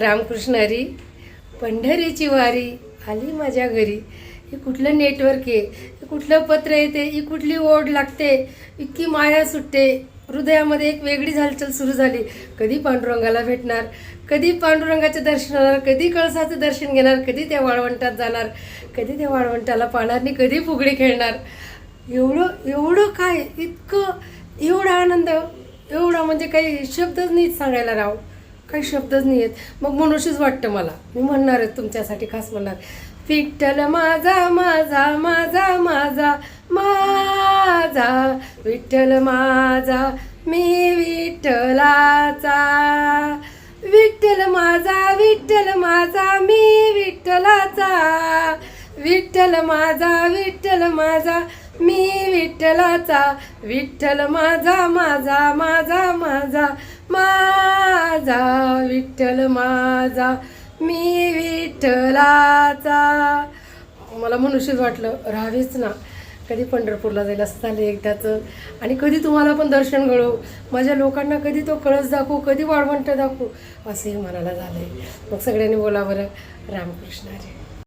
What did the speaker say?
रामकृष्ण हरी पंढरीची वारी आली माझ्या घरी. हे कुठलं नेटवर्क आहे? हे कुठलं पत्र येते ही कुठली ओढ लागते? इतकी माया सुटते. हृदयामध्ये एक वेगळी हालचाल सुरू झाली. कधी पांडुरंगाला भेटणार? कधी पांडुरंगाचे दर्शन होणार कधी कळसाचं दर्शन घेणार? कधी त्या वाळवंटात जाणार? कधी त्या वाळवंटाला पाहणार आणि कधी फुगडी खेळणार? एवढं एवढं काय? इतकं एवढा आनंद? एवढा म्हणजे काही शब्दच नाही सांगायला राव. काही शब्दच नाही आहेत मग मनुष्यच वाटतं मला. मी म्हणणार आहे तुमच्यासाठी खास म्हणणार. विठ्ठल माझा माझा माझा माझा माझा. विठ्ठल माझा मी विठ्ठलाचा. विठ्ठल माझा विठ्ठल माझा मी विठ्ठलाचा. विठ्ठल माझा विठ्ठल माझा मी विठ्ठलाचा. विठ्ठल माझा माझा माझा माझा माझा विठ्ठल माझा मी विठ्ठलाचा. मला मनुष्यच वाटलं राहावेच ना. कधी पंढरपूरला जाईल असं झालं एकदाचं. आणि कधी तुम्हाला पण दर्शन घडवू माझ्या लोकांना कधी तो कळस दाखवू कधी वाळवंट दाखवू असंही मनाला झालं आहे मग सगळ्यांनी बोला बरं रामकृष्णाजी